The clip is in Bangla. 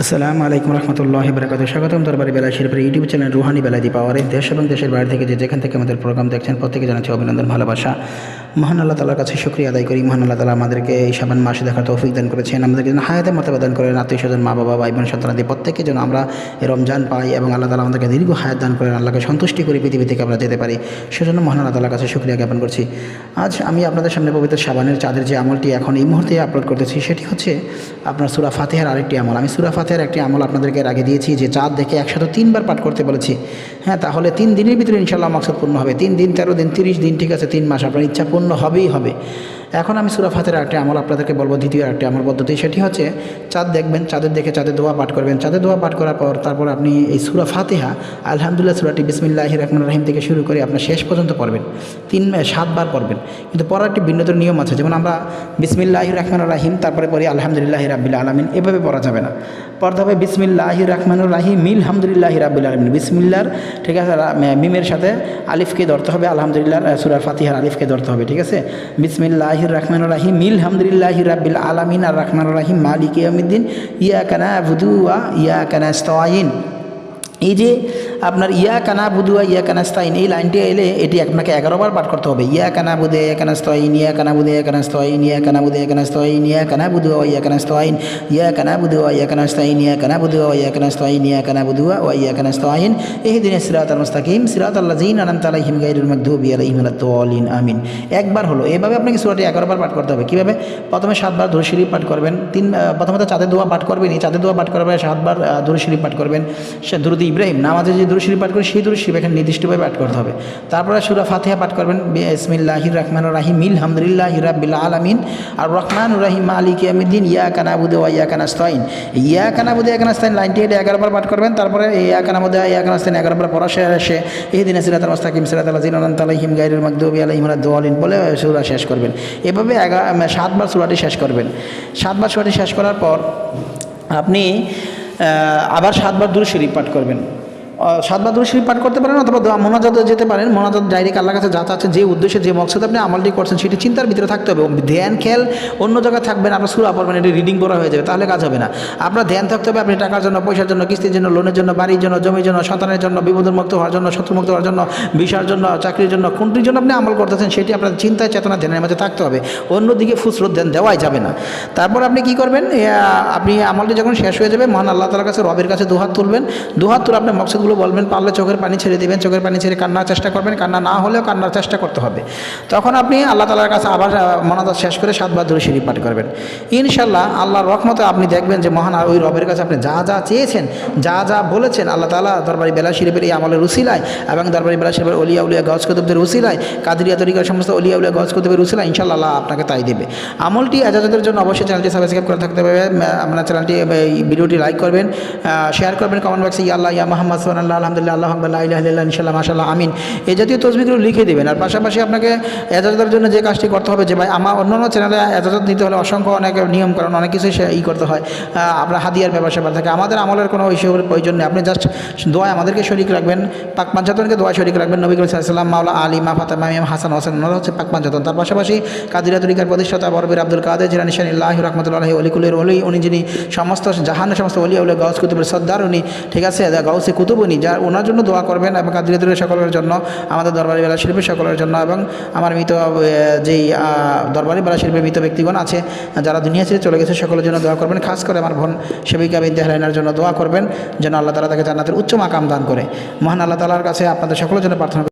আসসালামু আলাইকুম রহমতুল্লাহ বরকাত স্বাগতম দরবারি বেলা শিল্পের ইউটিউব চ্যানেল রুহানি বেলাদি পাওয়ারে। দেশ এবং দেশের বাইরে থেকে যে যেখান থেকে আমাদের প্রোগ্রাম দেখছেন, প্রত্যেকে জানাচ্ছি অভিনন্দন, ভালোবাসা। মহান আল্লাহ তালার কাছে শুক্রিয়া আদায় করি। মহান আল্লাহ তালা আমাদেরকে এই সাবান মাসে দেখার তৌফিক দান করেছেন। আমাদেরকে যেন হায়াতে মতাবাদান করেন। আত্মীয় স্বজন মা বাবা ভাই বোন সন্তানাদি প্রত্যেকে যেন আমরা রমজান পাই এবং আল্লাহ তালা আমাদেরকে দীর্ঘ হায়াত দান করেন, আল্লাহকে সন্তুষ্টি করে, পৃথিবী থেকে আমরা যেতে পারি। সেজন্য মহান আল্লাহ তালার কাছে শুক্রিয়া জ্ঞাপন করছি। আজ আমি আপনাদের সামনে পবিত্র সাবানের চাঁদের যে আমলটি এখন এই মুহূর্তে আপলোড করতেছি, সেটি হচ্ছে আপনার সুরা ফাতেহার আরেকটি আমল। আমি সুরা ফাতেহার একটি আমল আপনাদেরকে আগে দিয়েছি, যে চাঁদ দেখে একসাথে তিনবার পাঠ করতে বলেছি। হ্যাঁ তাহলে তিন দিনের ভিতরে ইনশাল্লাহ মাকসদ পূর্ণ হবে। তিন দিন, তেরো দিন, তিরিশ দিন, ঠিক আছে, তিন মাস আপনার ইচ্ছা পূর্ণ হবেই হবে। এখন আমি সুরা ফাতের একটি আমল আপনাদেরকে বলব, দ্বিতীয় একটি আমল পদ্ধতি। সেটি হচ্ছে চাঁদ দেখবেন, চাঁদের দেখে চাঁদের দোয়া পাঠ করবেন। চাঁদের দোয়া পাঠ করার পর তারপর আপনি এই সুরা ফাতেহা, আলহামদুলিল্লাহ সুরাটি বিসমিল্লাহ রহমান রাহিম থেকে শুরু করে আপনার শেষ পর্যন্ত পড়বেন। তিন সাতবার পড়বেন। কিন্তু পড়ার একটি ভিন্নতর নিয়ম আছে। যেমন আমরা বিসমিল্লাহ রহমান রাহিম তারপরে পড়ি, আলহামদুলিল্লাহ রাব্বিল আলমিন। এভাবে পড়া যাবে না। পড়তে হবে বিসমিল্লাহ রহমান রাহিম মিল হামদুলিল্লাহ রাব্বিল আলমিন। বিসমিল্লার, ঠিক আছে মিমের সাথে আলিফকে ধরতে হবে, আলহামদুলিল্লাহ সুরার ফাতিহার আলিফকে ধরতে হবে, ঠিক আছে? বিসমিল্লাহ রহমান রাহিম ইলহামদুলিল্লাহ রাবিল আলমিন, আর রহমান রাহিম, মালিক ইয়া কানা ভুদুয়া ইয়া কানা স্তাইন এই যে আপনার ইয়া কানা বুদুয়া ইয়া কানা স্তাইন, এই লাইনটি এলে এটি আপনাকে এগারোবার পাঠ করতে হবে। ইয়া কানা বুদে ইয়া কানা স্তাইন ইয়া কানা বুদে ইয়া কানা স্তাইন ইয়া কানা বুদে ইয়া কানা স্তাইন ইয়া কানা বুদুয়া ইয়া কানা স্তাইন ইয়া কানা বুদুয়া ইয়া কানা স্তাইন ইয়া কানা বুদুয়া ইয়া কানা স্তাইন ইয়া কানা বুদুয়া, ওয়া ইয়া কানা স্তাইন। ইহদিন সিরাতাল মুস্তাকিম, সিরাতাল লাযিনা আনআমতা আলাইহিম গায়রুল মাগদুবি আলাইহিম ওয়ালাদ-দাল্লিন আমিন। একবার হলো, এভাবে আপনাকে সূরাটি এগারোবার পাঠ করতে হবে। কীভাবে? প্রথমে সাতবার দরুদ শরীফ পাঠ করবেন, তিন প্রথমত চাঁদের দোয়া পাঠ করবেনই চাঁদের দোয়া পাঠ করার পরে সাতবার দরুদ শরীফ পাঠ করবেন। দুরুদ ইব্রাহিম নামাজে যে দরুদ শরীফ পাঠ করে, সেই দরুদ শরীফ এখানে নির্দিষ্টভাবে পাঠ করতে হবে। তারপরে সুরা ফাতেহা পাঠ করবেন, বিসমিল্লাহির রহমান রাহিম মিল হামদুলিল্লাহ রাব্বিল আলামিন আর রহমান রাহিম, মালিক ইয়ামিদ্দিন ইয়া কানাবুদে ওয়া ইয়া কানাস্তাইন ইয়া কানাবুদে ইয়া কানাস্তাইন লাইনটি এটা এগারোবার পাঠ করবেন, তারপরে ইয়া কানাবুদে ইয়া কানাস্তাইন এগারোবার পড়া শেষে এই দিনে সিরাতাল মুস্তাকিম, সিরাতাল লাযিনা আনআমতা আলাইহিম গায়রুল মাগদুবি আলাইহিম ওয়ালাদ-দাল্লিন বলে সূরা শেষ করবেন। এভাবে এগা- সাতবার সূরাটি শেষ করবেন। সাতবার সূরাটি শেষ করার পর আপনি আবার সাতবার দূর শরীফ পাঠ করবেন। সাতবার শরীফ পাঠ করতে পারেন অথবা দোয়া মোনাজাত যেতে পারেন। মোনাজাত ডাইরেক্ট আল্লাহর কাছে যা চাচ্ছেন যে উদ্দেশ্যে, যে মকসদ আপনি আমলটি করছেন, সেটি চিন্তার ভিতরে থাকতে হবে। ধ্যান খেয়াল অন্য জায়গায় থাকবেন আপনার সুরা পড়বেন, এটি রিডিং পড়া হয়ে যাবে, তাহলে কাজ হবে না। আপনার ধ্যান থাকতে হবে, আপনি টাকার জন্য, পয়সার জন্য, কিস্তির জন্য লোনের জন্য, বাড়ির জন্য, জমির জন্য, সন্তানের জন্য, বিপদের মুক্ত হওয়ার জন্য শত্রুমুক্ত হওয়ার জন্য, বিষয়ের জন্য, চাকরির জন্য, কোনটির জন্য আপনি আমল করতেছেন, সেটি আপনার চিন্তায় চেতনা ধ্যানের মাঝে থাকতে হবে। অন্যদিকে ফুসরত ধ্যান দেওয়াই যাবে না। তারপর আপনি কি করবেন? আপনি আমলটি যখন শেষ হয়ে যাবে, মহান আল্লাহ তালার কাছে, রবের কাছে দুহাত তুলবেন। দুহাত তুলে আপনার মকসদগুলো বলবেন, পারলে চোখের পানি ছেড়ে দেবেন, চোখের পানি ছেড়ে কান্নার চেষ্টা করবেন, কান্না না হলেও কান্নার চেষ্টা করতে হবে। তখন আপনি আল্লাহ তালার কাছে আবার মনাজাত শেষ করে সাতবার ধরে সিঁড়ি পাঠ করবেন। ইনশাল্লাহ আল্লাহর রহমতে আপনি দেখবেন যে মহান ওই রবের কাছে আপনি যা যা চেয়েছেন, যা যা বলেছেন, আল্লাহ তালা দরবারি বেলা শরীফের এই আমলের উসিলায় এবং দরবারি বেলা শরীফের অলিয়া উলিয়া গজ কুতুবদের উসিলায়, কাদিরিয়া তরিকার সমস্ত অলিয়া উলিয়া গজ কুতুবের উসিলায় ইনশাল্লাহ আপনাকে তাই দেবে। আমলটি এজাজতের জন্য অবশ্যই চ্যানেলটি সাবস্ক্রাইব করে থাকতে হবে। আপনার চ্যানেলটি, এই ভিডিওটি লাইক করবেন শেয়ার করবেন কমেন্ট বক্সে ইয়া ইয়া মোহাম্মদ সোহানাল্লাহ আলহামদুলিল্লাহ, আল্লাহ আল্লাহ ইনশাল্লাহ মাশাল্লাহ আমিন। এই জাতীয় তসবিগুলো লিখে দেবেন। আর পাশাপাশি আপনাকে এজাজতের জন্য যে কাজটি করতে হবে, যে ভাই আমার অন্য অন্য চ্যানেলে এজাজত নিতে হলে অসংখ্য অনেক নিয়ম কারণ অনেক কিছু ই করতে হয়। আপনার হাদিয়ার ব্যাপার স্যাপার থাকে। আমাদের আমলের কোনো হিসেবের প্রয়োজন নেই। আপনি জাস্ট দোয়া আমাদেরকে শরিক রাখবেন। পাক পাঞ্চাতনকে দোয়া শরিক রাখবেন। নবী সাল্লাম মাওলা আলী, মা ফাতেমা, ইমাম হাসান হোসেন ওনারা হচ্ছে পাক পাঞ্চাতন তার পাশাপাশি কাদিরা তরিকার প্রতিষ্ঠাতা বরবির আব্দুল কাদের জিরানি শানিল্লাহ রহমতুল্লাহ অলিকুলের অলি উনি যিনি সমস্ত জাহানের সমস্ত অলি উলি গাউস কুতুবের সর্দার উনি, ঠিক আছে, গাউসে কুতুব উনি, যার, ওনার জন্য দোয়া করবেন এবং কাদির তরিকার সকলের জন্য, আমাদের দরবারি বেলা শিল্পী সকলের জন্য এবং আমার মৃত যেই দরবারি বেলা শিল্পীর মৃত ব্যক্তিগণ আছে, যারা দুনিয়া ছেড়ে চলে গেছে, সকলের জন্য দোয়া করবেন। খাস করে আমার বোন সেবিকা বিদ্যাহারায়নার জন্য দোয়া করবেন, যেন আল্লাহ তালা তাকে জান্নাতের উচ্চ মাকাম দান করে। মহান আল্লাহ তালার কাছে আপনাদের সকলের জন্য প্রার্থনা